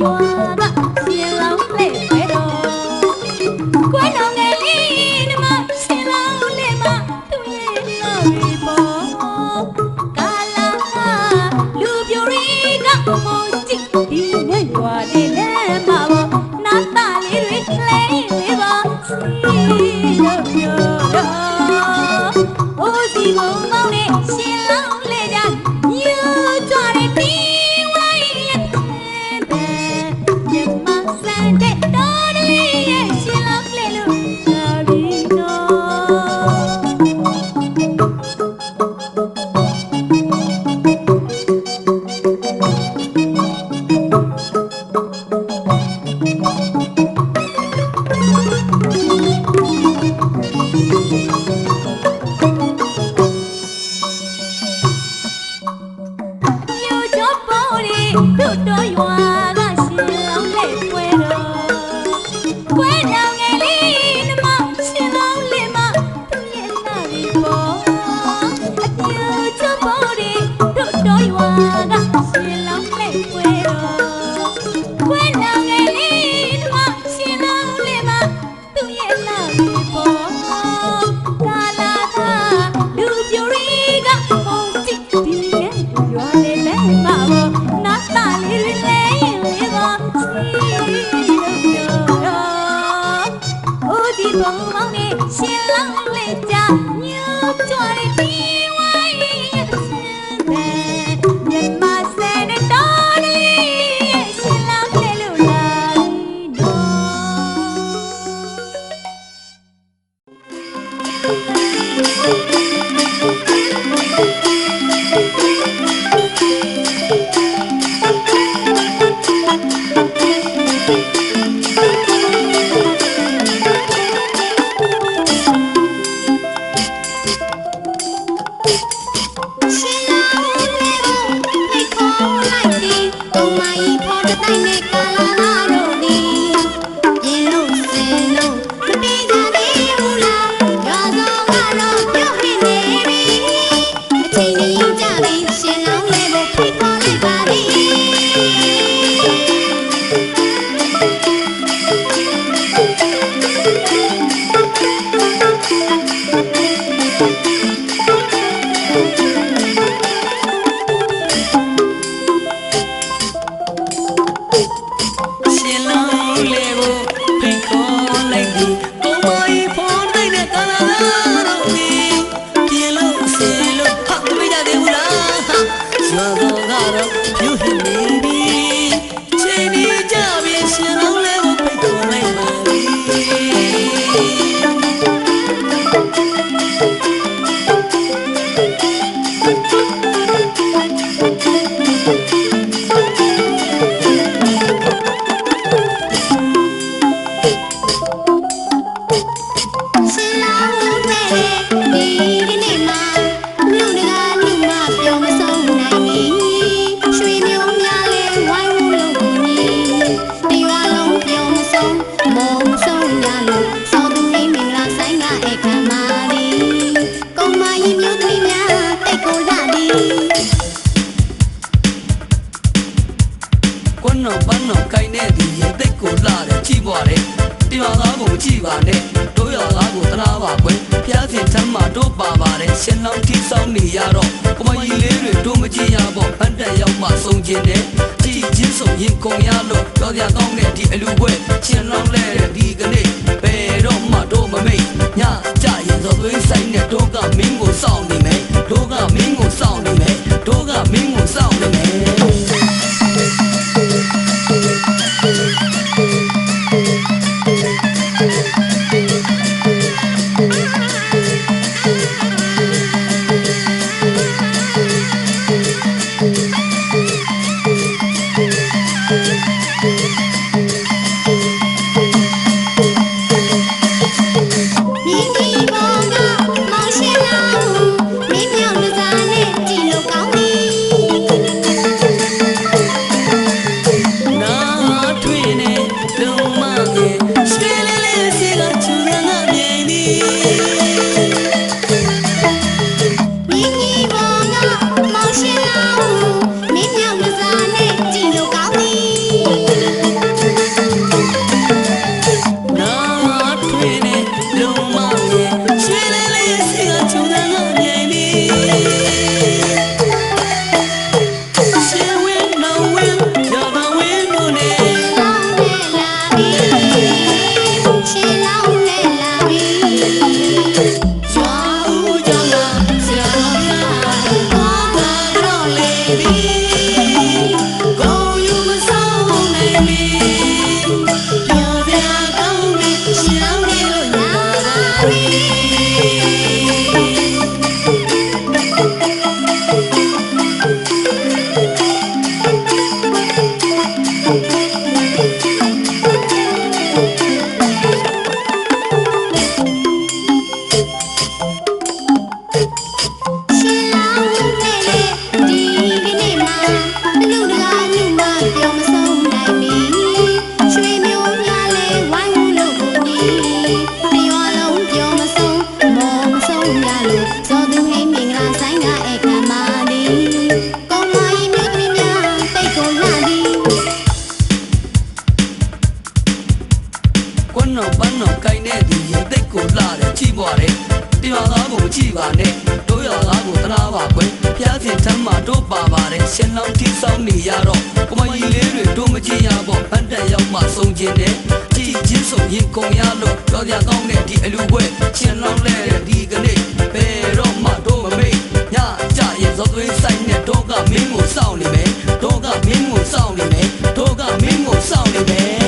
တို့ ဖော်တဲ့ ရှင်လောင်းထိဆောင်နေရတော့ကမကြီးလေးတွေတို့မကြည့်ရပေါ့ဘန်တန်ရောက်မှစုံကျင်တယ်ကြည်ချင်းစုံရင်ကုန်ရလို့ကြော်ရကောင်းတဲ့ဒီအလူပွဲရှင်လောင်းလဲတဲ့ဒီကနေ့ဘယ်တော့မှတို့မမိတ်ညကြရင်သောသွေးဆိုင်နဲ့တို့ You. ပါပါတယ်ရှင်လောင်းထိဆောင်နေရတော့ကမကြီးလေးတွေတို့မကြည့်ရပေါ့ဘတ်တက်ရောက်မှစုံကျင်တယ်ကြည်ချင်းစုံရင်ကုန်ရလို့တော်ပြကောင်းတဲ့ဒီအလူပွဲရှင်လောင်းလဲတဲ့ဒီကနေ့ဘယ်တော့မှတို့မမေ့ညကြရင်ဇောသွေးဆိုင်နဲ့တို့ကမင်းကိုစောင့်နေမယ်တို့ကမင်းကိုစောင့်နေမယ်တို့ကမင်းကိုစောင့်နေမယ်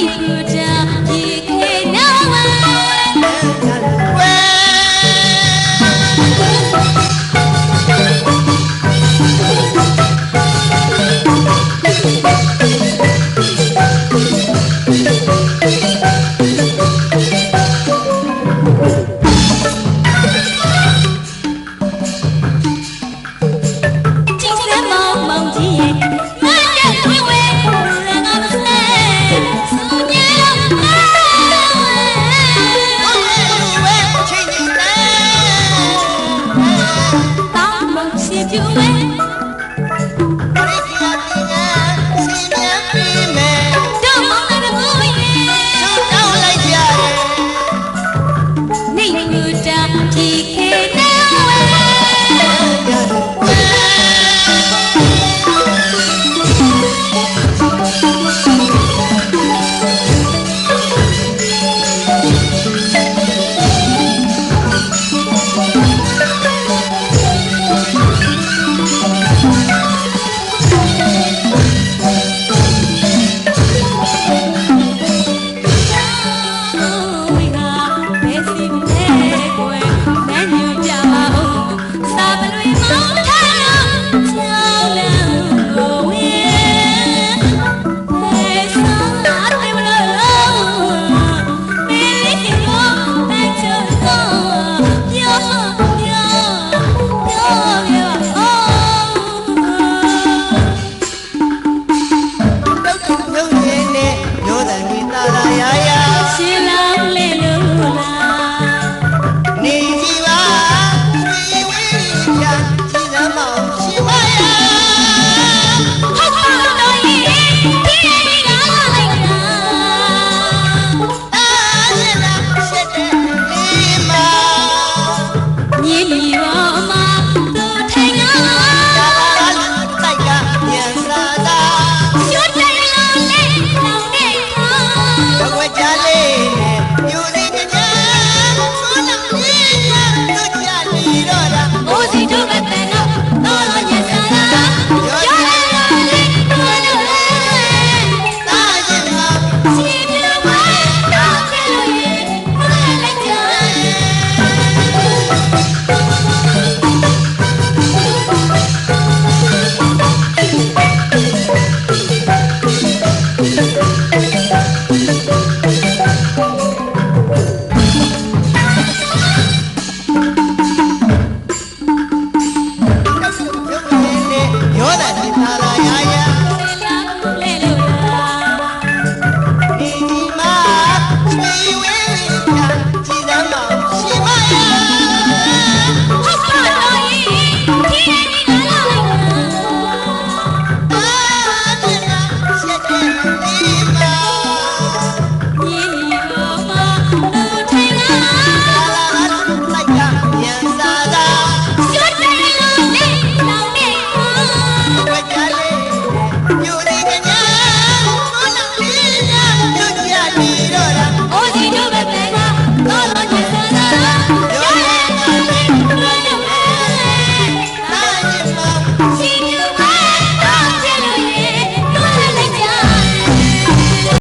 you